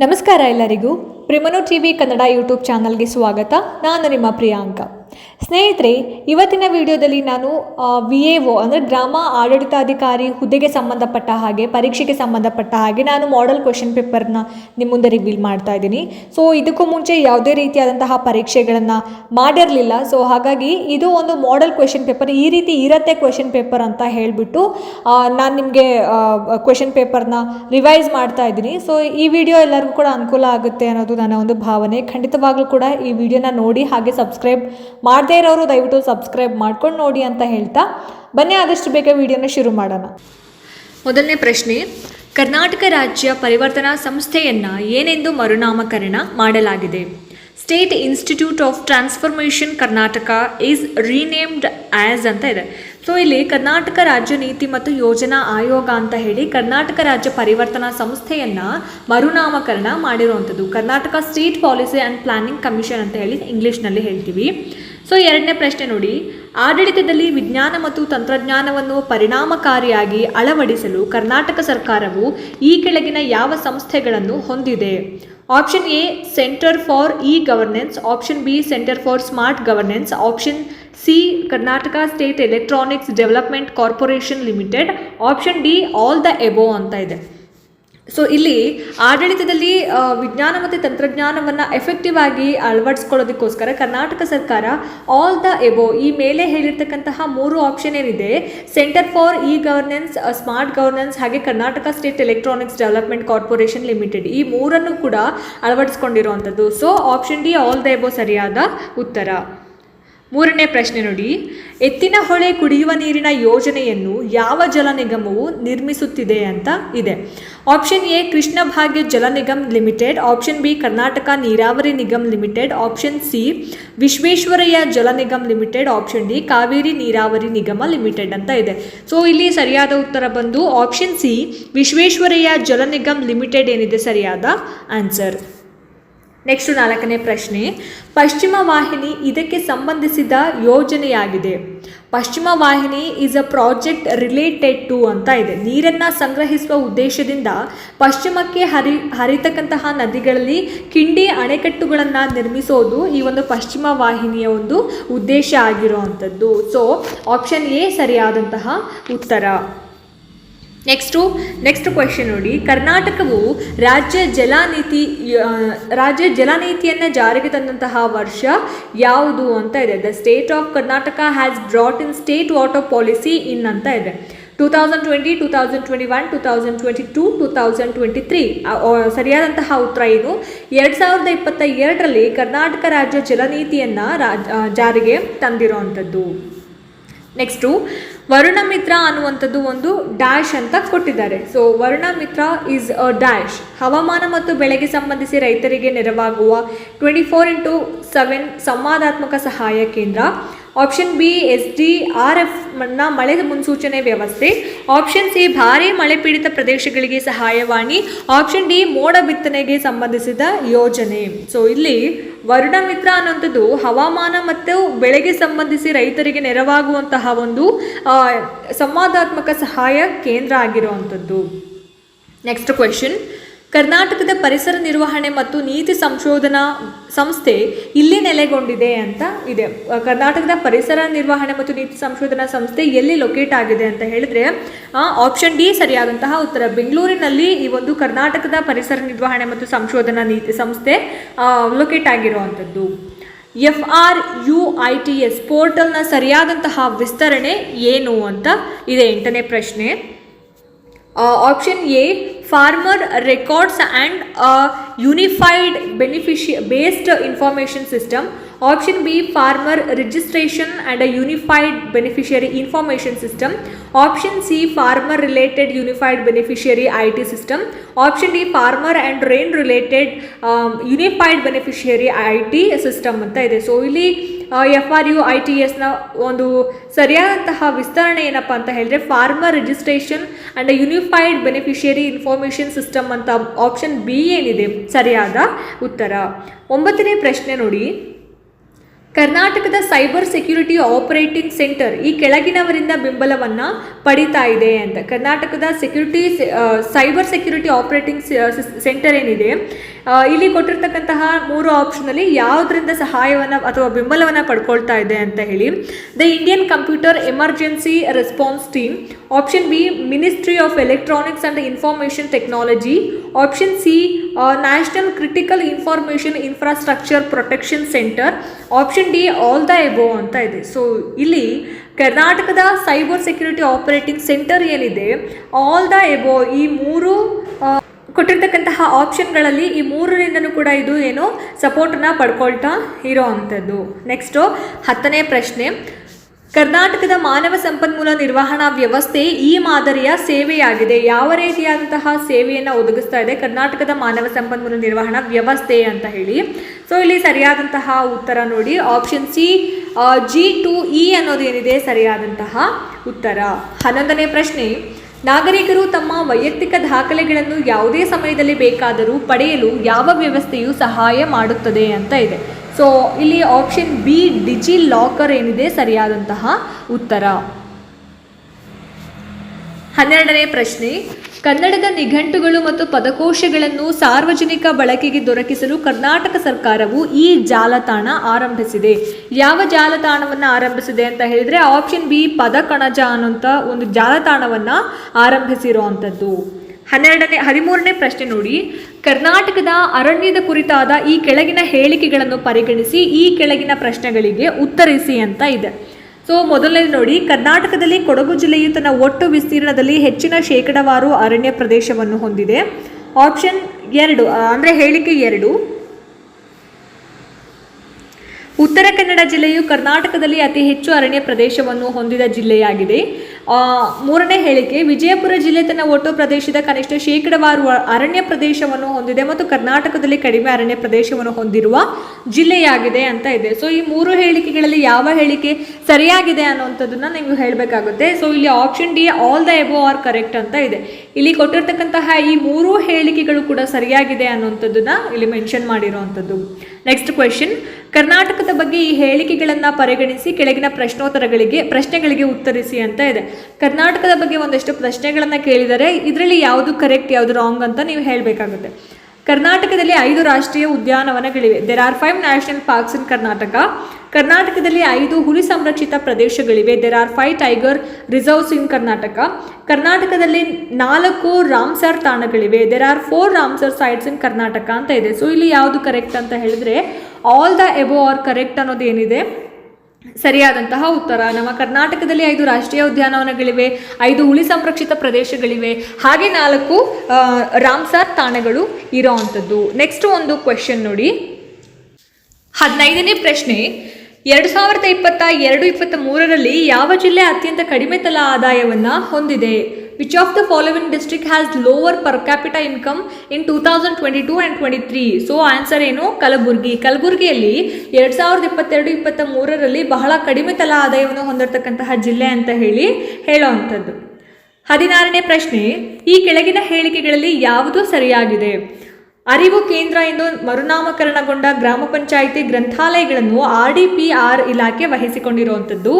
ನಮಸ್ಕಾರ ಎಲ್ಲರಿಗೂ. ಪ್ರಿಮನು ಟಿ ವಿ ಕನ್ನಡ ಯೂಟ್ಯೂಬ್ ಚಾನಲ್ಗೆ ಸ್ವಾಗತ. ನಾನು ನಿಮ್ಮ ಪ್ರಿಯಾಂಕ. ಸ್ನೇಹಿತರೆ, ಇವತ್ತಿನ ವಿಡಿಯೋದಲ್ಲಿ ನಾನು ವಿ ಎ ಒ ಅಂದರೆ ಗ್ರಾಮ ಆಡಳಿತಾಧಿಕಾರಿ ಹುದ್ದೆಗೆ ಸಂಬಂಧಪಟ್ಟ ಹಾಗೆ, ಪರೀಕ್ಷೆಗೆ ಸಂಬಂಧಪಟ್ಟ ಹಾಗೆ ನಾನು ಮಾಡೆಲ್ ಕ್ವೆಶನ್ ಪೇಪರ್ನ ನಿಮ್ಮ ಮುಂದೆ ರಿವೀಲ್ ಮಾಡ್ತಾ ಇದ್ದೀನಿ. ಸೊ ಇದಕ್ಕೂ ಮುಂಚೆ ಯಾವುದೇ ರೀತಿಯಾದಂತಹ ಪರೀಕ್ಷೆಗಳನ್ನು ಮಾಡಿರಲಿಲ್ಲ. ಸೊ ಹಾಗಾಗಿ ಇದು ಒಂದು ಮಾಡೆಲ್ ಕ್ವೆಶನ್ ಪೇಪರ್ ಈ ರೀತಿ ಇರತ್ತೆ ಕ್ವೆಶನ್ ಪೇಪರ್ ಅಂತ ಹೇಳಿಬಿಟ್ಟು ನಾನು ನಿಮಗೆ ಕ್ವೆಶನ್ ಪೇಪರ್ನ ರಿವೈಸ್ ಮಾಡ್ತಾ ಇದ್ದೀನಿ. ಸೊ ಈ ವಿಡಿಯೋ ಎಲ್ಲರಿಗೂ ಕೂಡ ಅನುಕೂಲ ಆಗುತ್ತೆ ಅನ್ನೋದು ನನ್ನ ಒಂದು ಭಾವನೆ. ಖಂಡಿತವಾಗ್ಲೂ ಕೂಡ ಈ ವಿಡಿಯೋನ ನೋಡಿ ಹಾಗೆ ಸಬ್ಸ್ಕ್ರೈಬ್ ಮಾಡದೇ ಇರೋರು ದಯವಿಟ್ಟು ಸಬ್ಸ್ಕ್ರೈಬ್ ಮಾಡ್ಕೊಂಡು ನೋಡಿ ಅಂತ ಹೇಳ್ತಾ ಬನ್ನಿ, ಆದಷ್ಟು ಬೇಗ ವಿಡಿಯೋನ ಶುರು ಮಾಡೋಣ. ಮೊದಲನೇ ಪ್ರಶ್ನೆ, ಕರ್ನಾಟಕ ರಾಜ್ಯ ಪರಿವರ್ತನಾ ಸಂಸ್ಥೆಯನ್ನು ಏನೆಂದು ಮರುನಾಮಕರಣ ಮಾಡಲಾಗಿದೆ? State institute of transformation Karnataka is renamed as ಅಂತ ಇದೆ. ಸೊ ಇಲ್ಲಿ ಕರ್ನಾಟಕ ರಾಜ್ಯ ನೀತಿ ಮತ್ತು ಯೋಜನಾ ಆಯೋಗ ಅಂತ ಹೇಳಿ ಕರ್ನಾಟಕ ರಾಜ್ಯ ಪರಿವರ್ತನಾ ಸಂಸ್ಥೆಯನ್ನು ಮರುನಾಮಕರಣ ಮಾಡಿರುವಂಥದ್ದು. Karnataka state policy and planning commission ಅಂತ ಹೇಳಿ ಇಂಗ್ಲೀಷ್ನಲ್ಲಿ ಹೇಳ್ತೀವಿ. ಸೊ ಎರಡನೇ ಪ್ರಶ್ನೆ ನೋಡಿ. ಆಡಳಿತದಲ್ಲಿ ವಿಜ್ಞಾನ ಮತ್ತು ತಂತ್ರಜ್ಞಾನವನ್ನು ಪರಿಣಾಮಕಾರಿಯಾಗಿ ಅಳವಡಿಸಲು ಕರ್ನಾಟಕ ಸರ್ಕಾರವು ಈ ಕೆಳಗಿನ ಯಾವ ಸಂಸ್ಥೆಗಳನ್ನು ಹೊಂದಿದೆ? Option A centre for E governance, option B centre for smart governance, option C, Karnataka state electronics development corporation limited, option D, all the above ಅಂತ ಇದೆ. ಸೊ ಇಲ್ಲಿ ಆಡಳಿತದಲ್ಲಿ ವಿಜ್ಞಾನ ಮತ್ತು ತಂತ್ರಜ್ಞಾನವನ್ನು ಎಫೆಕ್ಟಿವ್ ಆಗಿ ಅಳವಡಿಸ್ಕೊಳ್ಳೋದಕ್ಕೋಸ್ಕರ ಕರ್ನಾಟಕ ಸರ್ಕಾರ ಆಲ್ ದ ಎಬೋ ಈ ಮೇಲೆ ಹೇಳಿರ್ತಕ್ಕಂತಹ ಮೂರು ಆಪ್ಷನ್ ಏನಿದೆ? Centre for E governance smart governance ಹಾಗೆ Karnataka state electronics development corporation limited ಈ ಮೂರನ್ನು ಕೂಡ ಅಳವಡಿಸ್ಕೊಂಡಿರುವಂಥದ್ದು. So option D all the above ಸರಿಯಾದ ಉತ್ತರ. ಮೂರನೇ ಪ್ರಶ್ನೆ ನೋಡಿ. ಎತ್ತಿನ ಹೊಳೆ ಕುಡಿಯುವ ನೀರಿನ ಯೋಜನೆಯನ್ನು ಯಾವ ಜಲ ನಿಗಮವು ನಿರ್ಮಿಸುತ್ತಿದೆ ಅಂತ ಇದೆ. Option A, Krishna Bhagya Jala Nigam limited. Option B, Karnataka Neeravari Nigam limited. Option C, Visvesvaraya Jala Nigam limited. Option D, Kaveri Neeravari Nigama limited ಅಂತ ಇದೆ. ಸೊ ಇಲ್ಲಿ ಸರಿಯಾದ ಉತ್ತರ ಬಂದು option C, Visvesvaraya Jala Nigam limited ಏನಿದೆ ಸರಿಯಾದ ಆನ್ಸರ್. ನೆಕ್ಸ್ಟ್ ನಾಲ್ಕನೇ ಪ್ರಶ್ನೆ. ಪಶ್ಚಿಮ ವಾಹಿನಿ ಇದಕ್ಕೆ ಸಂಬಂಧಿಸಿದ ಯೋಜನೆಯಾಗಿದೆ. Paschima Vahini is a project related to ಅಂತ ಇದೆ. ನೀರನ್ನು ಸಂಗ್ರಹಿಸುವ ಉದ್ದೇಶದಿಂದ ಪಶ್ಚಿಮಕ್ಕೆ ಹರಿ, ಹರಿತಕ್ಕಂತಹ ನದಿಗಳಲ್ಲಿ ಕಿಂಡಿ ಅಣೆಕಟ್ಟುಗಳನ್ನು ನಿರ್ಮಿಸೋದು ಈ ಒಂದು ಪಶ್ಚಿಮ ವಾಹಿನಿಯ ಒಂದು ಉದ್ದೇಶ ಆಗಿರುವಂಥದ್ದು. ಸೊ ಆಪ್ಷನ್ ಎ ಸರಿಯಾದಂತಹ ಉತ್ತರ. ನೆಕ್ಸ್ಟು ನೆಕ್ಸ್ಟ್ ಕ್ವೆಶನ್ ನೋಡಿ. ಕರ್ನಾಟಕವು ರಾಜ್ಯ ಜಲನೀತಿ ರಾಜ್ಯ ಜಲನೀತಿಯನ್ನು ಜಾರಿಗೆ ತಂದಂತಹ ವರ್ಷ ಯಾವುದು ಅಂತ ಇದೆ. The state of Karnataka has brought in state water policy in ಅಂತ ಇದೆ. Two thousand twenty two thousand twenty one two thousand twenty two two thousand twenty three ಸರಿಯಾದಂತಹ ಉತ್ತರ ಏನು ಎರಡು ಸಾವಿರದ ಇಪ್ಪತ್ತ ಎರಡರಲ್ಲಿ ಕರ್ನಾಟಕ ರಾಜ್ಯ ಜಲನೀತಿಯನ್ನು ಆ, ಜಾರಿಗೆ ತಂದಿರೋವಂಥದ್ದು. ನೆಕ್ಸ್ಟು ವರುಣ ಮಿತ್ರ ಅನ್ನುವಂಥದ್ದು ಒಂದು ಡ್ಯಾಶ್ ಅಂತ ಕೊಟ್ಟಿದ್ದಾರೆ. So Varuna Mitra is a dash ಹವಾಮಾನ ಮತ್ತು ಬೆಳೆಗೆ ಸಂಬಂಧಿಸಿ ರೈತರಿಗೆ ನೆರವಾಗುವ ಟ್ವೆಂಟಿ ಫೋರ್ ಇಂಟು ಸೆವೆನ್ ಸಂವಾದಾತ್ಮಕ ಸಹಾಯ ಕೇಂದ್ರ. Option B S D R ಎಫ್ನ ಮಳೆ ಮುನ್ಸೂಚನೆ ವ್ಯವಸ್ಥೆ. ಆಪ್ಷನ್ ಸಿ ಭಾರೀ ಮಳೆ ಪೀಡಿತ ಪ್ರದೇಶಗಳಿಗೆ ಸಹಾಯವಾಣಿ. ಆಪ್ಷನ್ ಡಿ ಮೋಡ ಬಿತ್ತನೆಗೆ ಸಂಬಂಧಿಸಿದ ಯೋಜನೆ. ಸೊ ಇಲ್ಲಿ ವರುಣ ಮಿತ್ರ ಅನ್ನುವಂಥದ್ದು ಹವಾಮಾನ ಮತ್ತು ಬೆಳೆಗೆ ಸಂಬಂಧಿಸಿ ರೈತರಿಗೆ ನೆರವಾಗುವಂತಹ ಒಂದು ಸಂವಾದಾತ್ಮಕ ಸಹಾಯ ಕೇಂದ್ರ ಆಗಿರುವಂಥದ್ದು. ನೆಕ್ಸ್ಟ್ ಕ್ವೆಶನ್ ಕರ್ನಾಟಕದ ಪರಿಸರ ನಿರ್ವಹಣೆ ಮತ್ತು ನೀತಿ ಸಂಶೋಧನಾ ಸಂಸ್ಥೆ ಇಲ್ಲಿ ನೆಲೆಗೊಂಡಿದೆ ಅಂತ ಇದೆ. ಕರ್ನಾಟಕದ ಪರಿಸರ ನಿರ್ವಹಣೆ ಮತ್ತು ನೀತಿ ಸಂಶೋಧನಾ ಸಂಸ್ಥೆ ಎಲ್ಲಿ ಲೊಕೇಟ್ ಆಗಿದೆ ಅಂತ ಹೇಳಿದ್ರೆ ಆಪ್ಷನ್ ಡಿ ಸರಿಯಾದಂತಹ ಉತ್ತರ. ಬೆಂಗಳೂರಿನಲ್ಲಿ ಈ ಒಂದು ಕರ್ನಾಟಕದ ಪರಿಸರ ನಿರ್ವಹಣೆ ಮತ್ತು ಸಂಶೋಧನಾ ನೀತಿ ಸಂಸ್ಥೆ ಲೊಕೇಟ್ ಆಗಿರುವಂಥದ್ದು. F R U I T S ಪೋರ್ಟಲ್ನ ಸರಿಯಾದಂತಹ ವಿಸ್ತರಣೆ ಏನು ಅಂತ ಇದೆ ಎಂಟನೇ ಪ್ರಶ್ನೆ. option A farmer records and unified beneficiary based information system option B farmer registration and a unified beneficiary information system option C farmer related unified beneficiary I T system option D farmer and rain related unified beneficiary I T system ಅಂತ ಇದೆ so ಇಲ್ಲಿ F R U I T ಎಸ್ನ ಒಂದು ಸರಿಯಾದಂತಹ ವಿಸ್ತರಣೆ ಏನಪ್ಪ ಅಂತ ಹೇಳಿದ್ರೆ farmer registration and unified beneficiary information system ಅಂತ ಆಪ್ಷನ್ ಬಿ ಏನಿದೆ? ಸರಿಯಾದ ಉತ್ತರ. ಒಂಬತ್ತನೇ ಪ್ರಶ್ನೆ ನೋಡಿ. ಕರ್ನಾಟಕದ ಸೈಬರ್ ಸೆಕ್ಯೂರಿಟಿ ಆಪರೇಟಿಂಗ್ ಸೆಂಟರ್ ಈ ಕೆಳಗಿನವರಿಂದ ಬೆಂಬಲವನ್ನು ಪಡಿತಾ ಇದೆ ಅಂತ. ಕರ್ನಾಟಕದ security cyber security operating centre ಏನಿದೆ? ಇಲ್ಲಿ ಕೊಟ್ಟಿರ್ತಕ್ಕಂತಹ ಮೂರು ಆಪ್ಷನಲ್ಲಿ ಯಾವುದರಿಂದ ಸಹಾಯವನ್ನು ಅಥವಾ ಬೆಂಬಲವನ್ನು ಪಡ್ಕೊಳ್ತಾ ಇದೆ ಅಂತ ಹೇಳಿ. The Indian computer emergency response team option B ministry of electronics and information technology option C national critical information infrastructure protection centre option D all the above ಅಂತ ಇದೆ. ಸೊ ಇಲ್ಲಿ ಕರ್ನಾಟಕದ ಸೈಬರ್ ಸೆಕ್ಯೂರಿಟಿ ಆಪರೇಟಿಂಗ್ ಸೆಂಟರ್ ಏನಿದೆ all the above ಈ ಮೂರು ಕೊಟ್ಟಿರ್ತಕ್ಕಂತಹ ಆಪ್ಷನ್ಗಳಲ್ಲಿ ಈ ಮೂರರಿಂದನೂ ಕೂಡ ಇದು ಏನು ಸಪೋರ್ಟನ್ನು ಪಡ್ಕೊಳ್ತಾ ಇರೋ ಅಂಥದ್ದು. ನೆಕ್ಸ್ಟು ಹತ್ತನೇ ಪ್ರಶ್ನೆ. ಕರ್ನಾಟಕದ ಮಾನವ ಸಂಪನ್ಮೂಲ ನಿರ್ವಹಣಾ ವ್ಯವಸ್ಥೆ ಈ ಮಾದರಿಯ ಸೇವೆಯಾಗಿದೆ. ಯಾವ ರೀತಿಯಾದಂತಹ ಸೇವೆಯನ್ನು ಒದಗಿಸ್ತಾ ಇದೆ ಕರ್ನಾಟಕದ ಮಾನವ ಸಂಪನ್ಮೂಲ ನಿರ್ವಹಣಾ ವ್ಯವಸ್ಥೆ ಅಂತ ಹೇಳಿ. ಸೊ ಇಲ್ಲಿ ಸರಿಯಾದಂತಹ ಉತ್ತರ ನೋಡಿ. Option C G to E ಅನ್ನೋದೇನಿದೆ? ಸರಿಯಾದಂತಹ ಉತ್ತರ. ಹನ್ನೊಂದನೇ ಪ್ರಶ್ನೆ. ನಾಗರಿಕರು ತಮ್ಮ ವೈಯಕ್ತಿಕ ದಾಖಲೆಗಳನ್ನು ಯಾವುದೇ ಸಮಯದಲ್ಲಿ ಬೇಕಾದರೂ ಪಡೆಯಲು ಯಾವ ವ್ಯವಸ್ಥೆಯು ಸಹಾಯ ಮಾಡುತ್ತದೆ ಅಂತ ಇದೆ. ಸೊ ಇಲ್ಲಿ ಆಪ್ಷನ್ ಬಿ ಡಿಜಿ ಲಾಕರ್ ಏನಿದೆ? ಸರಿಯಾದಂತಹ ಉತ್ತರ. ಹನ್ನೆರಡನೇ ಪ್ರಶ್ನೆ. ಕನ್ನಡದ ನಿಘಂಟುಗಳು ಮತ್ತು ಪದಕೋಶಗಳನ್ನು ಸಾರ್ವಜನಿಕ ಬಳಕೆಗೆ ದೊರಕಿಸಲು ಕರ್ನಾಟಕ ಸರ್ಕಾರವು ಈ ಜಾಲತಾಣ ಆರಂಭಿಸಿದೆ. ಯಾವ ಜಾಲತಾಣವನ್ನು ಆರಂಭಿಸಿದೆ ಅಂತ ಹೇಳಿದ್ರೆ ಆಪ್ಷನ್ ಬಿ ಪದಕಣಜ ಅನ್ನೋಂಥ ಒಂದು ಜಾಲತಾಣವನ್ನು ಆರಂಭಿಸಿರುವಂಥದ್ದು ಹನ್ನೆರಡನೇ, ಹದಿಮೂರನೇ ಪ್ರಶ್ನೆ ನೋಡಿ. ಕರ್ನಾಟಕದ ಅರಣ್ಯದ ಕುರಿತಾದ ಈ ಕೆಳಗಿನ ಹೇಳಿಕೆಗಳನ್ನು ಪರಿಗಣಿಸಿ ಈ ಕೆಳಗಿನ ಪ್ರಶ್ನೆಗಳಿಗೆ ಉತ್ತರಿಸಿ ಅಂತ ಇದೆ. ಸೊ ಮೊದಲನೇ ನೋಡಿ, ಕರ್ನಾಟಕದಲ್ಲಿ ಕೊಡಗು ಜಿಲ್ಲೆಯು ತನ್ನ ಒಟ್ಟು ವಿಸ್ತೀರ್ಣದಲ್ಲಿ ಹೆಚ್ಚಿನ ಶೇಕಡವಾರು ಅರಣ್ಯ ಪ್ರದೇಶವನ್ನು ಹೊಂದಿದೆ. ಆಪ್ಷನ್ ಎರಡು ಅಂದರೆ ಹೇಳಿಕೆ ಎರಡು. ಉತ್ತರ ಕನ್ನಡ ಜಿಲ್ಲೆಯು ಕರ್ನಾಟಕದಲ್ಲಿ ಅತಿ ಹೆಚ್ಚು ಅರಣ್ಯ ಪ್ರದೇಶವನ್ನು ಹೊಂದಿದ ಜಿಲ್ಲೆಯಾಗಿದೆ. ಮೂರನೇ ಹೇಳಿಕೆ, ವಿಜಯಪುರ ಜಿಲ್ಲೆ ತನ್ನ ಒಟ್ಟು ಪ್ರದೇಶದ ಕನಿಷ್ಠ ಶೇಕಡವಾರು ಅರಣ್ಯ ಪ್ರದೇಶವನ್ನು ಹೊಂದಿದೆ ಮತ್ತು ಕರ್ನಾಟಕದಲ್ಲಿ ಕಡಿಮೆ ಅರಣ್ಯ ಪ್ರದೇಶವನ್ನು ಹೊಂದಿರುವ ಜಿಲ್ಲೆಯಾಗಿದೆ ಅಂತ ಇದೆ. ಸೊ ಈ ಮೂರು ಹೇಳಿಕೆಗಳಲ್ಲಿ ಯಾವ ಹೇಳಿಕೆ ಸರಿಯಾಗಿದೆ ಅನ್ನುವಂಥದ್ದನ್ನು ನೀವು ಹೇಳಬೇಕಾಗುತ್ತೆ. ಸೊ ಇಲ್ಲಿ option D all the above are correct ಅಂತ ಇದೆ. ಇಲ್ಲಿ ಕೊಟ್ಟಿರ್ತಕ್ಕಂತಹ ಈ ಮೂರು ಹೇಳಿಕೆಗಳು ಕೂಡ ಸರಿಯಾಗಿದೆ ಅನ್ನುವಂಥದ್ದನ್ನು ಇಲ್ಲಿ ಮೆನ್ಷನ್ ಮಾಡಿರುವಂಥದ್ದು. ನೆಕ್ಸ್ಟ್ ಕ್ವೆಶನ್ ಕರ್ನಾಟಕದ ಬಗ್ಗೆ ಈ ಹೇಳಿಕೆಗಳನ್ನು ಪರಿಗಣಿಸಿ ಕೆಳಗಿನ ಪ್ರಶ್ನೋತ್ತರಗಳಿಗೆ, ಪ್ರಶ್ನೆಗಳಿಗೆ ಉತ್ತರಿಸಿ ಅಂತ ಇದೆ. ಕರ್ನಾಟಕದ ಬಗ್ಗೆ ಒಂದಷ್ಟು ಪ್ರಶ್ನೆಗಳನ್ನು ಕೇಳಿದರೆ, ಇದರಲ್ಲಿ ಯಾವುದು ಕರೆಕ್ಟ್ ಯಾವುದು ರಾಂಗ್ ಅಂತ ನೀವು ಹೇಳಬೇಕಾಗುತ್ತೆ. ಕರ್ನಾಟಕದಲ್ಲಿ ಐದು ರಾಷ್ಟ್ರೀಯ ಉದ್ಯಾನವನಗಳಿವೆ. There are five national parks in Karnataka ಕರ್ನಾಟಕದಲ್ಲಿ ಐದು ಹುಲಿ ಸಂರಕ್ಷಿತ ಪ್ರದೇಶಗಳಿವೆ. There are five tiger reserves in Karnataka ಕರ್ನಾಟಕದಲ್ಲಿ ನಾಲ್ಕು Ramsar ತಾಣಗಳಿವೆ. There are four Ramsar sites in Karnataka ಅಂತ ಇದೆ. ಸೊ ಇಲ್ಲಿ ಯಾವುದು ಕರೆಕ್ಟ್ ಅಂತ ಹೇಳಿದ್ರೆ all the above are correct ಅನ್ನೋದು ಏನಿದೆ ಸರಿಯಾದಂತಹ ಉತ್ತರ. ನಮ್ಮ ಕರ್ನಾಟಕದಲ್ಲಿ ಐದು ರಾಷ್ಟ್ರೀಯ ಉದ್ಯಾನವನಗಳಿವೆ, ಐದು ಹುಲಿ ಸಂರಕ್ಷಿತ ಪ್ರದೇಶಗಳಿವೆ. ಹಾಗೆ ನಾಲ್ಕು ರಾಮ್ಸಾರ್ ತಾಣಗಳು ಇರೋ ನೆಕ್ಸ್ಟ್ ಒಂದು ಕ್ವೆಶನ್ ನೋಡಿ. ಹದಿನೈದನೇ ಪ್ರಶ್ನೆ. ಎರಡು ಸಾವಿರದ ಇಪ್ಪತ್ತ ಎರಡು, ಇಪ್ಪತ್ತ ಮೂರರಲ್ಲಿ ಯಾವ ಜಿಲ್ಲೆ ಅತ್ಯಂತ ಕಡಿಮೆ ತಲಾ ಆದಾಯವನ್ನು ಹೊಂದಿದೆ? Which of the following district has lower per capita twenty two and twenty three so answer ಏನು? ಕಲಬುರ್ಗಿ. ಕಲಬುರ್ಗಿಯಲ್ಲಿ ಎರಡು ಸಾವಿರದ ಇಪ್ಪತ್ತೆರಡು ಇಪ್ಪತ್ತ ಮೂರರಲ್ಲಿ ಬಹಳ ಕಡಿಮೆ ತಲಾ ಆದಾಯವನ್ನು ಹೊಂದಿರತಕ್ಕಂತಹ ಜಿಲ್ಲೆ ಅಂತ ಹೇಳಿ ಹೇಳುವಂಥದ್ದು. ಹದಿನಾರನೇ ಪ್ರಶ್ನೆ, ಈ ಕೆಳಗಿನ ಹೇಳಿಕೆಗಳಲ್ಲಿ ಯಾವುದು ಸರಿಯಾಗಿದೆ? ಅರಿವು ಕೇಂದ್ರ ಎಂದು ಮರುನಾಮಕರಣಗೊಂಡ ಗ್ರಾಮ ಪಂಚಾಯಿತಿ ಗ್ರಂಥಾಲಯಗಳನ್ನು ಆರ್ ಡಿ ಪಿ ಆರ್ ಇಲಾಖೆ ವಹಿಸಿಕೊಂಡಿರುವಂಥದ್ದು.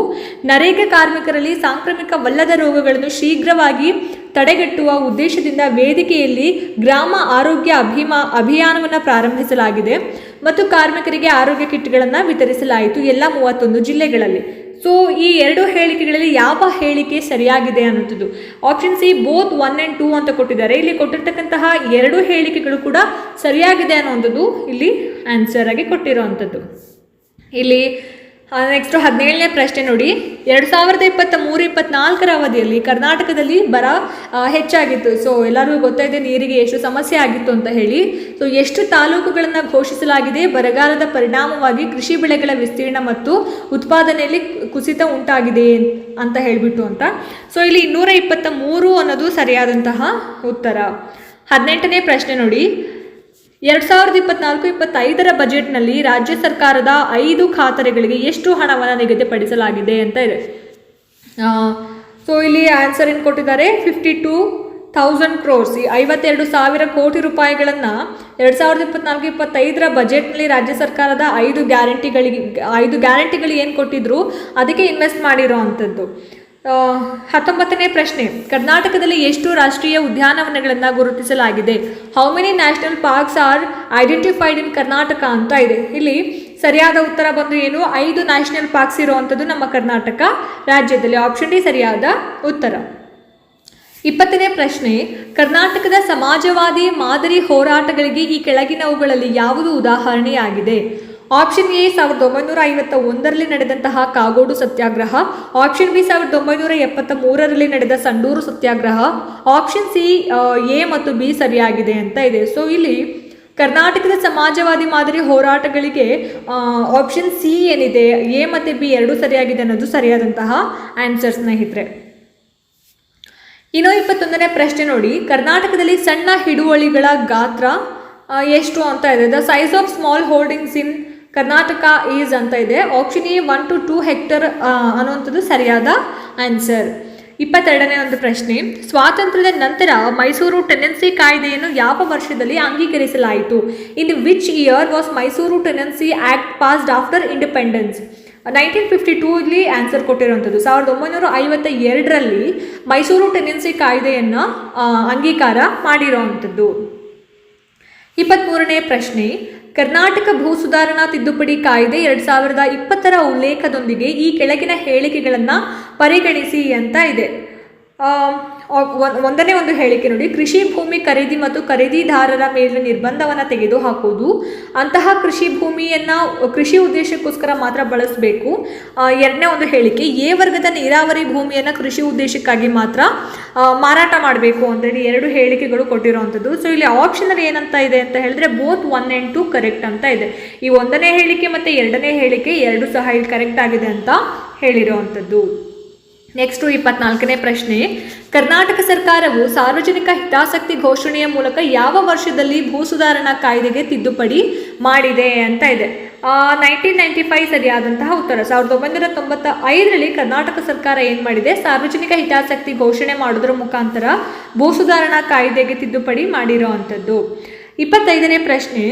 ನರೇಗಾ ಕಾರ್ಮಿಕರಲ್ಲಿ ಸಾಂಕ್ರಾಮಿಕವಲ್ಲದ ರೋಗಗಳನ್ನು ಶೀಘ್ರವಾಗಿ ತಡೆಗಟ್ಟುವ ಉದ್ದೇಶದಿಂದ ವೇದಿಕೆಯಲ್ಲಿ ಗ್ರಾಮ ಆರೋಗ್ಯ ಅಭಿಮಾ, ಅಭಿಯಾನವನ್ನು ಪ್ರಾರಂಭಿಸಲಾಗಿದೆ. ಮತ್ತು ಕಾರ್ಮಿಕರಿಗೆ ಆರೋಗ್ಯ ಕಿಟ್ಗಳನ್ನು ವಿತರಿಸಲಾಯಿತು ಎಲ್ಲ ಮೂವತ್ತೊಂದು ಜಿಲ್ಲೆಗಳಲ್ಲಿ. ಸೊ ಈ ಎರಡು ಹೇಳಿಕೆಗಳಲ್ಲಿ ಯಾವ ಹೇಳಿಕೆ ಸರಿಯಾಗಿದೆ ಅನ್ನುವಂಥದ್ದು. Option C both one and two ಅಂತ ಕೊಟ್ಟಿದ್ದಾರೆ. ಇಲ್ಲಿ ಕೊಟ್ಟಿರ್ತಕ್ಕಂತಹ ಎರಡು ಹೇಳಿಕೆಗಳು ಕೂಡ ಸರಿಯಾಗಿದೆ ಅನ್ನುವಂಥದ್ದು ಇಲ್ಲಿ ಆನ್ಸರ್ ಆಗಿ ಕೊಟ್ಟಿರುವಂಥದ್ದು. ಇಲ್ಲಿ ನೆಕ್ಸ್ಟ್ ಹದಿನೇಳನೇ ಪ್ರಶ್ನೆ ನೋಡಿ. ಎರಡು ಸಾವಿರದ ಇಪ್ಪತ್ತ ಮೂರು, ಇಪ್ಪತ್ನಾಲ್ಕರ ಅವಧಿಯಲ್ಲಿ ಕರ್ನಾಟಕದಲ್ಲಿ ಬರ ಹೆಚ್ಚಾಗಿತ್ತು. ಸೊ ಎಲ್ಲರಿಗೂ ಗೊತ್ತಾಯಿದೆ ನೀರಿಗೆ ಎಷ್ಟು ಸಮಸ್ಯೆ ಆಗಿತ್ತು ಅಂತ ಹೇಳಿ. ಸೊ ಎಷ್ಟು ತಾಲೂಕುಗಳನ್ನು ಘೋಷಿಸಲಾಗಿದೆ, ಬರಗಾಲದ ಪರಿಣಾಮವಾಗಿ ಕೃಷಿ ಬೆಳೆಗಳ ವಿಸ್ತೀರ್ಣ ಮತ್ತು ಉತ್ಪಾದನೆಯಲ್ಲಿ ಕುಸಿತ ಉಂಟಾಗಿದೆ ಅಂತ ಹೇಳಿಬಿಟ್ಟು ಅಂತ. ಸೊ ಇಲ್ಲಿ ಇನ್ನೂರ ಇಪ್ಪತ್ತ ಮೂರು ಅನ್ನೋದು ಸರಿಯಾದಂತಹ ಉತ್ತರ. ಹದಿನೆಂಟನೇ ಪ್ರಶ್ನೆ ನೋಡಿ. ಎರಡು ಸಾವಿರದ ಇಪ್ಪತ್ನಾಲ್ಕು, ಇಪ್ಪತ್ತೈದರ ಬಜೆಟ್ನಲ್ಲಿ ರಾಜ್ಯ ಸರ್ಕಾರದ ಐದು ಖಾತರಿಗಳಿಗೆ ಎಷ್ಟು ಹಣವನ್ನು ನಿಗದಿಪಡಿಸಲಾಗಿದೆ ಅಂತ ಇದೆ. ಸೊ ಇಲ್ಲಿ ಆನ್ಸರ್ ಏನು ಕೊಟ್ಟಿದ್ದಾರೆ? ಫಿಫ್ಟಿ ಟು ಥೌಸಂಡ್ ಕ್ರೋರ್ಸ್ ಐವತ್ತೆರಡು ಸಾವಿರ ಕೋಟಿ ರೂಪಾಯಿಗಳನ್ನು ಎರಡು ಸಾವಿರದ ಇಪ್ಪತ್ನಾಲ್ಕು, ಇಪ್ಪತ್ತೈದರ ಬಜೆಟ್ನಲ್ಲಿ ರಾಜ್ಯ ಸರ್ಕಾರದ ಐದು ಗ್ಯಾರಂಟಿಗಳಿಗೆ, ಐದು ಗ್ಯಾರಂಟಿಗಳು ಏನು ಕೊಟ್ಟಿದ್ರು, ಅದಕ್ಕೆ ಇನ್ವೆಸ್ಟ್ ಮಾಡಿರೋ ಅಂಥದ್ದು. ಹತ್ತೊಂಬತ್ತನೇ ಪ್ರಶ್ನೆ. ಕರ್ನಾಟಕದಲ್ಲಿ ಎಷ್ಟು ರಾಷ್ಟ್ರೀಯ ಉದ್ಯಾನವನಗಳನ್ನು ಗುರುತಿಸಲಾಗಿದೆ? How many national parks are identified in Karnataka ಅಂತ ಇದೆ. ಇಲ್ಲಿ ಸರಿಯಾದ ಉತ್ತರ ಬಂದು ಏನು? ಐದು ನ್ಯಾಷನಲ್ ಪಾರ್ಕ್ಸ್ ಇರುವಂಥದ್ದು ನಮ್ಮ ಕರ್ನಾಟಕ ರಾಜ್ಯದಲ್ಲಿ. ಆಪ್ಷನ್ ಡಿ ಸರಿಯಾದ ಉತ್ತರ. ಇಪ್ಪತ್ತನೇ ಪ್ರಶ್ನೆ. ಕರ್ನಾಟಕದ ಸಮಾಜವಾದಿ ಮಾದರಿ ಹೋರಾಟಗಳಿಗೆ ಈ ಕೆಳಗಿನವುಗಳಲ್ಲಿ ಯಾವುದು ಉದಾಹರಣೆಯಾಗಿದೆ? ಆಪ್ಷನ್ ಎ ಸಾವಿರದ ಒಂಬೈನೂರ ಐವತ್ತ ಒಂದರಲ್ಲಿ ನಡೆದಂತಹ ಕಾಗೋಡು ಸತ್ಯಾಗ್ರಹ. ಆಪ್ಷನ್ ಬಿ ಸಾವಿರದ ಒಂಬೈನೂರ ಎಪ್ಪತ್ತ ಮೂರರಲ್ಲಿ ನಡೆದ ಸಂಡೂರು ಸತ್ಯಾಗ್ರಹ. ಆಪ್ಷನ್ ಸಿ ಎ ಮತ್ತು ಬಿ ಸರಿಯಾಗಿದೆ ಅಂತ ಇದೆ. ಸೊ ಇಲ್ಲಿ ಕರ್ನಾಟಕದ ಸಮಾಜವಾದಿ ಮಾದರಿ ಹೋರಾಟಗಳಿಗೆ ಆಪ್ಷನ್ ಸಿ ಏನಿದೆ ಎ ಮತ್ತು ಬಿ ಎರಡೂ ಸರಿಯಾಗಿದೆ ಅನ್ನೋದು ಸರಿಯಾದಂತಹ ಆನ್ಸರ್ ಸ್ನೇಹಿತರೆ. ಇನ್ನು ಇಪ್ಪತ್ತೊಂದನೇ ಪ್ರಶ್ನೆ ನೋಡಿ. ಕರ್ನಾಟಕದಲ್ಲಿ ಸಣ್ಣ ಹಿಡುವಳಿಗಳ ಗಾತ್ರ ಎಷ್ಟು ಅಂತ ಇದೆ. The size of small holdings in Karnataka is ಅಂತ ಇದೆ. Option A one to two hectare ಅನ್ನುವಂಥದ್ದು ಸರಿಯಾದ ಆನ್ಸರ್ ಇಪ್ಪತ್ತೆರಡನೇ ಒಂದು ಪ್ರಶ್ನೆ. ಸ್ವಾತಂತ್ರ್ಯದ ನಂತರ ಮೈಸೂರು ಟೆನೆನ್ಸಿ ಕಾಯ್ದೆಯನ್ನು ಯಾವ ವರ್ಷದಲ್ಲಿ ಅಂಗೀಕರಿಸಲಾಯಿತು? In which year was Mysore tenancy act passed after independence nineteen fifty two ಇಲ್ಲಿ ಆನ್ಸರ್ ಕೊಟ್ಟಿರುವಂಥದ್ದು. ಸಾವಿರದ ಒಂಬೈನೂರ ಐವತ್ತ ಎರಡರಲ್ಲಿ ಮೈಸೂರು ಟೆನೆನ್ಸಿ ಕಾಯ್ದೆಯನ್ನು ಅಂಗೀಕಾರ ಮಾಡಿರುವಂಥದ್ದು. ಇಪ್ಪತ್ತ್ಮೂರನೇ ಪ್ರಶ್ನೆ. ಕರ್ನಾಟಕ ಭೂ ಸುಧಾರಣಾ ತಿದ್ದುಪಡಿ ಕಾಯ್ದೆ ಎರಡ್ ಸಾವಿರದ ಇಪ್ಪತ್ತರ ಉಲ್ಲೇಖದೊಂದಿಗೆ ಈ ಕೆಳಗಿನ ಹೇಳಿಕೆಗಳನ್ನು ಪರಿಗಣಿಸಿ ಅಂತ ಇದೆ. ಒಂದನೇ ಒಂದು ಹೇಳಿಕೆ ನೋಡಿ, ಕೃಷಿ ಭೂಮಿ ಖರೀದಿ ಮತ್ತು ಖರೀದಿದಾರರ ಮೇಲೆ ನಿರ್ಬಂಧವನ್ನು ತೆಗೆದುಹಾಕುವುದು ಅಂತಹ ಕೃಷಿ ಭೂಮಿಯನ್ನು, ಕೃಷಿ ಉದ್ದೇಶಕ್ಕೋಸ್ಕರ ಮಾತ್ರ ಬಳಸಬೇಕು. ಎರಡನೇ ಒಂದು ಹೇಳಿಕೆ, ಎ ವರ್ಗದ ನೀರಾವರಿ ಭೂಮಿಯನ್ನು ಕೃಷಿ ಉದ್ದೇಶಕ್ಕಾಗಿ ಮಾತ್ರ ಮಾರಾಟ ಮಾಡಬೇಕು ಅಂತೇಳಿ ಎರಡು ಹೇಳಿಕೆಗಳು ಕೊಟ್ಟಿರುವಂಥದ್ದು. ಸೊ ಇಲ್ಲಿ ಆಪ್ಷನಲ್ಲಿ ಏನಂತ ಇದೆ ಅಂತ ಹೇಳಿದ್ರೆ both one and two correct ಅಂತ ಇದೆ. ಈ ಒಂದನೇ ಹೇಳಿಕೆ ಮತ್ತು ಎರಡನೇ ಹೇಳಿಕೆ ಎರಡು ಸಹ ಇಲ್ಲಿ ಕರೆಕ್ಟ್ ಆಗಿದೆ ಅಂತ ಹೇಳಿರುವಂಥದ್ದು. ನೆಕ್ಸ್ಟು ಇಪ್ಪತ್ನಾಲ್ಕನೇ ಪ್ರಶ್ನೆ. ಕರ್ನಾಟಕ ಸರ್ಕಾರವು ಸಾರ್ವಜನಿಕ ಹಿತಾಸಕ್ತಿ ಘೋಷಣೆಯ ಮೂಲಕ ಯಾವ ವರ್ಷದಲ್ಲಿ ಭೂ ಸುಧಾರಣಾ ಕಾಯ್ದೆಗೆ ತಿದ್ದುಪಡಿ ಮಾಡಿದೆ ಅಂತ ಇದೆ. ನೈನ್ಟೀನ್ ನೈಂಟಿ ಫೈವ್ ಸರಿಯಾದಂತಹ ಉತ್ತರ. ಸಾವಿರದ ಒಂಬೈನೂರ ತೊಂಬತ್ತ ಐದರಲ್ಲಿ ಕರ್ನಾಟಕ ಸರ್ಕಾರ ಏನು ಮಾಡಿದೆ? ಸಾರ್ವಜನಿಕ ಹಿತಾಸಕ್ತಿ ಘೋಷಣೆ ಮಾಡೋದ್ರ ಮುಖಾಂತರ ಭೂ ಸುಧಾರಣಾ ಕಾಯ್ದೆಗೆ ತಿದ್ದುಪಡಿ ಮಾಡಿರೋ ಅಂಥದ್ದು ಇಪ್ಪತ್ತೈದನೇ ಪ್ರಶ್ನೆ.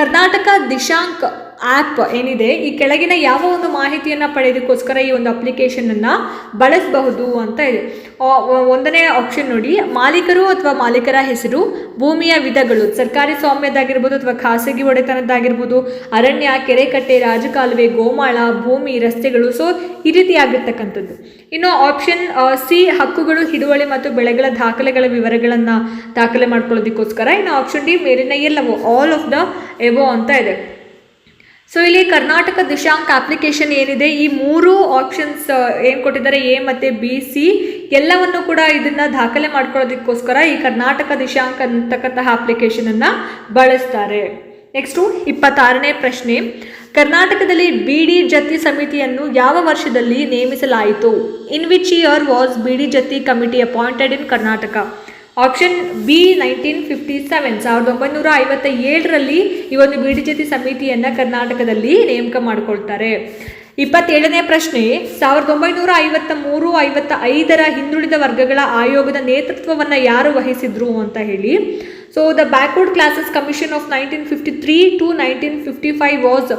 ಕರ್ನಾಟಕ ದಿಶಾಂಕ್ ಆ್ಯಪ್ ಏನಿದೆ, ಈ ಕೆಳಗಿನ ಯಾವ ಒಂದು ಮಾಹಿತಿಯನ್ನು ಪಡೆಯೋದಕ್ಕೋಸ್ಕರ ಈ ಒಂದು ಅಪ್ಲಿಕೇಶನನ್ನು ಬಳಸಬಹುದು ಅಂತ ಇದೆ. ಒಂದನೇ ಆಪ್ಷನ್ ನೋಡಿ, ಮಾಲೀಕರು ಅಥವಾ ಮಾಲೀಕರ ಹೆಸರು, ಭೂಮಿಯ ವಿಧಗಳು, ಸರ್ಕಾರಿ ಸ್ವಾಮ್ಯದಾಗಿರ್ಬೋದು ಅಥವಾ ಖಾಸಗಿ ಒಡೆತನದ್ದಾಗಿರ್ಬೋದು, ಅರಣ್ಯ, ಕೆರೆಕಟ್ಟೆ, ರಾಜಕಾಲುವೆ, ಗೋಮಾಳ, ಭೂಮಿ, ರಸ್ತೆಗಳು ಸೊ ಈ ರೀತಿಯಾಗಿರ್ತಕ್ಕಂಥದ್ದು. ಇನ್ನು ಆಪ್ಷನ್ ಸಿ ಹಕ್ಕುಗಳು, ಹಿಡುವಳಿ ಮತ್ತು ಬೆಳೆಗಳ ದಾಖಲೆಗಳ ವಿವರಗಳನ್ನು ದಾಖಲೆ ಮಾಡ್ಕೊಳ್ಳೋದಕ್ಕೋಸ್ಕರ ಇನ್ನು ಆಪ್ಷನ್ ಡಿ ಮೇಲಿನ ಎಲ್ಲವೋ ಆಲ್ ಆಫ್ ದ ಎಬೋ ಅಂತ ಇದೆ. ಸೊ ಇಲ್ಲಿ ಕರ್ನಾಟಕ ದಿಶಾಂಕ್ ಅಪ್ಲಿಕೇಶನ್ ಏನಿದೆ? ಈ ಮೂರು ಆಪ್ಷನ್ಸ್ ಏನು ಕೊಟ್ಟಿದ್ದಾರೆ? ಎ ಮತ್ತು ಬಿ ಸಿ ಎಲ್ಲವನ್ನು ಕೂಡ ಇದನ್ನು ದಾಖಲೆ ಮಾಡ್ಕೊಳ್ಳೋದಕ್ಕೋಸ್ಕರ ಈ ಕರ್ನಾಟಕ ದಿಶಾಂಕ್ ಅಂತಕ್ಕಂತಹ ಅಪ್ಲಿಕೇಶನನ್ನು ಬಳಸ್ತಾರೆ. ನೆಕ್ಸ್ಟು ಇಪ್ಪತ್ತಾರನೇ ಪ್ರಶ್ನೆ. ಕರ್ನಾಟಕದಲ್ಲಿ ಬಿ ಡಿ ಜತಿ ಸಮಿತಿಯನ್ನು ಯಾವ ವರ್ಷದಲ್ಲಿ ನೇಮಿಸಲಾಯಿತು? In which year was B D Jatti committee appointed in Karnataka? Option B nineteen fifty seven ಸಾವಿರದ ಒಂಬೈನೂರ ಐವತ್ತ ಏಳರಲ್ಲಿ ಈ ಒಂದು ಬಿಡಿಜತಿ ಸಮಿತಿಯನ್ನು ಕರ್ನಾಟಕದಲ್ಲಿ ನೇಮಕ ಮಾಡಿಕೊಳ್ತಾರೆ. ಇಪ್ಪತ್ತೇಳನೇ ಪ್ರಶ್ನೆ, ಸಾವಿರದ ಒಂಬೈನೂರ ಐವತ್ತ ಮೂರು ಐವತ್ತ ಐದರ ಹಿಂದುಳಿದ ವರ್ಗಗಳ ಆಯೋಗದ ನೇತೃತ್ವವನ್ನು ಯಾರು ವಹಿಸಿದ್ರು ಅಂತ ಹೇಳಿ. So the backward classes commission of nineteen fifty three to nineteen fifty five was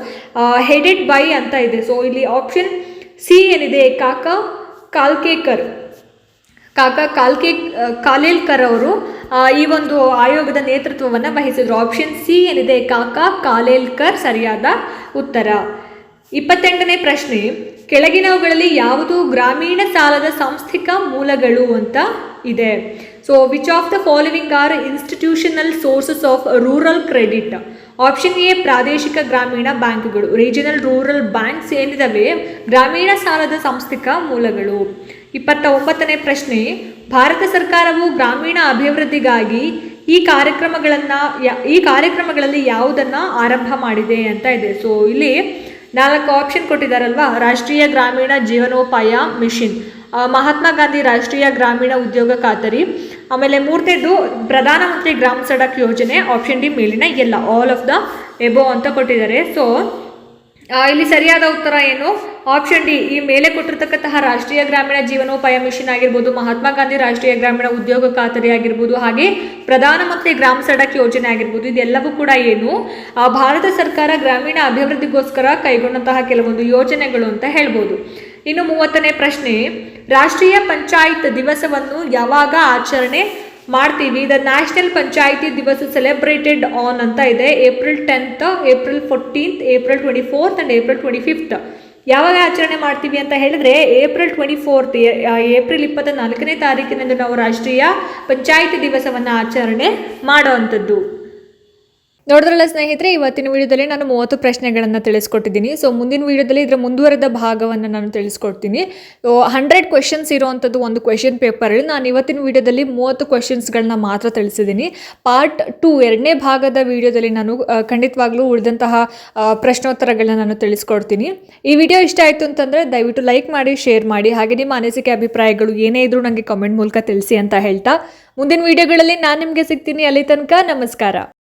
headed by ಅಂತ ಇದೆ. ಸೊ ಇಲ್ಲಿ ಆಪ್ಷನ್ ಸಿ ಏನಿದೆ? ಕಾಕಾ, ಕಾಲ್ಕೇಕರ್. ಕಾಕಾ ಕಾಲ್ಕೆ ಕಾಲೇಲ್ಕರ್ ಅವರು ಈ ಒಂದು ಆಯೋಗದ ನೇತೃತ್ವವನ್ನು ವಹಿಸಿದರು. ಆಪ್ಷನ್ ಸಿ ಏನಿದೆ? ಕಾಕಾ ಕಾಲೇಲ್ಕರ್ ಸರಿಯಾದ ಉತ್ತರ. ಇಪ್ಪತ್ತೆಂಟನೇ ಪ್ರಶ್ನೆ. ಕೆಳಗಿನವುಗಳಲ್ಲಿ ಯಾವುದು ಗ್ರಾಮೀಣ ಸಾಲದ ಸಾಂಸ್ಥಿಕ ಮೂಲಗಳು ಅಂತ ಇದೆ? So which of the following are institutional sources of rural credit option A ಪ್ರಾದೇಶಿಕ ಗ್ರಾಮೀಣ ಬ್ಯಾಂಕ್ಗಳು. ರೀಜನಲ್ ರೂರಲ್ ಬ್ಯಾಂಕ್ಸ್ ಏನಿದಾವೆ? ಗ್ರಾಮೀಣ ಸಾಲದ ಸಾಂಸ್ಥಿಕ ಮೂಲಗಳು. ಇಪ್ಪತ್ತ ಒಂಬತ್ತನೇ ಪ್ರಶ್ನೆ, ಭಾರತ ಸರ್ಕಾರವು ಗ್ರಾಮೀಣ ಅಭಿವೃದ್ಧಿಗಾಗಿ ಈ ಕಾರ್ಯಕ್ರಮಗಳನ್ನು ಈ ಕಾರ್ಯಕ್ರಮಗಳಲ್ಲಿ ಯಾವುದನ್ನು ಆರಂಭ ಮಾಡಿದೆ ಅಂತ ಇದೆ. ಸೊ ಇಲ್ಲಿ ನಾಲ್ಕು ಆಪ್ಷನ್ ಕೊಟ್ಟಿದ್ದಾರಲ್ವಾ ರಾಷ್ಟ್ರೀಯ ಗ್ರಾಮೀಣ ಜೀವನೋಪಾಯ ಮಿಷನ್. ಮಹಾತ್ಮ ಗಾಂಧಿ ರಾಷ್ಟ್ರೀಯ ಗ್ರಾಮೀಣ ಉದ್ಯೋಗ ಖಾತರಿ. ಆಮೇಲೆ ಮೂರನೇದು ಪ್ರಧಾನಮಂತ್ರಿ ಗ್ರಾಮ ಸಡಕ್ ಯೋಜನೆ ಆಪ್ಷನ್ ಡಿ ಮೇಲಿನ ಎಲ್ಲ ಆಲ್ ಆಫ್ ದ ಎಬೋ ಅಂತ ಕೊಟ್ಟಿದ್ದಾರೆ. ಸೊ ಇಲ್ಲಿ ಸರಿಯಾದ ಉತ್ತರ ಏನು? ಆಪ್ಷನ್ ಡಿ ಈ ಮೇಲೆ ಕೊಟ್ಟಿರ್ತಕ್ಕಂತಹ ರಾಷ್ಟ್ರೀಯ ಗ್ರಾಮೀಣ ಜೀವನೋಪಾಯ ಮಿಷನ್ ಆಗಿರ್ಬೋದು, ಮಹಾತ್ಮ ಗಾಂಧಿ ರಾಷ್ಟ್ರೀಯ ಗ್ರಾಮೀಣ ಉದ್ಯೋಗ ಖಾತರಿ ಆಗಿರ್ಬೋದು, ಹಾಗೆ ಪ್ರಧಾನಮಂತ್ರಿ ಗ್ರಾಮ ಸಡಕ್ ಯೋಜನೆ ಆಗಿರ್ಬೋದು, ಇದೆಲ್ಲವೂ ಕೂಡ ಏನು? ಭಾರತ ಸರ್ಕಾರ ಗ್ರಾಮೀಣ ಅಭಿವೃದ್ಧಿಗೋಸ್ಕರ ಕೈಗೊಂಡಂತಹ ಕೆಲವೊಂದು ಯೋಜನೆಗಳು ಅಂತ ಹೇಳ್ಬೋದು. ಇನ್ನು ಮೂವತ್ತನೇ ಪ್ರಶ್ನೆ, ರಾಷ್ಟ್ರೀಯ ಪಂಚಾಯತ್ ದಿವಸವನ್ನು ಯಾವಾಗ ಆಚರಣೆ ಮಾಡ್ತೀವಿ. ದ ನ್ಯಾಷನಲ್ ಪಂಚಾಯಿತಿ ದಿವಸ ಸೆಲೆಬ್ರೇಟೆಡ್ ಆನ್ ಅಂತ ಇದೆ. April tenth April fourteenth April twenty fourth and April twenty fifth ಯಾವಾಗ ಆಚರಣೆ ಮಾಡ್ತೀವಿ ಅಂತ ಹೇಳಿದ್ರೆ ಏಪ್ರಿಲ್ ಟ್ವೆಂಟಿ ಫೋರ್ತ್ ಏಪ್ರಿಲ್ ಇಪ್ಪತ್ತ ನಾಲ್ಕನೇ ತಾರೀಕಿನಂದು ನಾವು ರಾಷ್ಟ್ರೀಯ ಪಂಚಾಯಿತಿ ದಿವಸವನ್ನು ಆಚರಣೆ ಮಾಡೋವಂಥದ್ದು ನೋಡಿದ್ರಲ್ಲ ಸ್ನೇಹಿತರೆ, ಇವತ್ತಿನ ವಿಡಿಯೋದಲ್ಲಿ ನಾನು ಮೂವತ್ತು ಪ್ರಶ್ನೆಗಳನ್ನು ತಿಳಿಸ್ಕೊಟ್ಟಿದ್ದೀನಿ. ಸೊ ಮುಂದಿನ ವಿಡಿಯೋದಲ್ಲಿ ಇದರ ಮುಂದುವರೆದ ಭಾಗವನ್ನು ನಾನು ತಿಳಿಸ್ಕೊಡ್ತೀನಿ. ಹಂಡ್ರೆಡ್ ಕ್ವೆಶನ್ಸ್ ಇರುವಂಥದ್ದು ಒಂದು ಕ್ವೆಶನ್ ಪೇಪರಲ್ಲಿ ನಾನು ಇವತ್ತಿನ ವಿಡಿಯೋದಲ್ಲಿ ಮೂವತ್ತು ಕ್ವೆಶನ್ಸ್ಗಳನ್ನ ಮಾತ್ರ ತಿಳಿಸಿದ್ದೀನಿ. ಪಾರ್ಟ್ ಟು ಎರಡನೇ ಭಾಗದ ವಿಡಿಯೋದಲ್ಲಿ ನಾನು ಖಂಡಿತವಾಗ್ಲೂ ಉಳಿದಂತಹ ಪ್ರಶ್ನೋತ್ತರಗಳನ್ನ ನಾನು ತಿಳಿಸ್ಕೊಡ್ತೀನಿ. ಈ ವಿಡಿಯೋ ಇಷ್ಟ ಆಯಿತು ಅಂತಂದರೆ ದಯವಿಟ್ಟು ಲೈಕ್ ಮಾಡಿ ಶೇರ್ ಮಾಡಿ, ಹಾಗೆ ನಿಮ್ಮ ಅನಿಸಿಕೆ, ಅಭಿಪ್ರಾಯಗಳು ಏನೇ ಇದ್ರೂ ನನಗೆ ಕಮೆಂಟ್ ಮೂಲಕ ತಿಳಿಸಿ ಅಂತ ಹೇಳ್ತಾ. ಮುಂದಿನ ವಿಡಿಯೋಗಳಲ್ಲಿ ನಾನು ನಿಮಗೆ ಸಿಗ್ತೀನಿ. ಅಲ್ಲಿ ತನಕ ನಮಸ್ಕಾರ.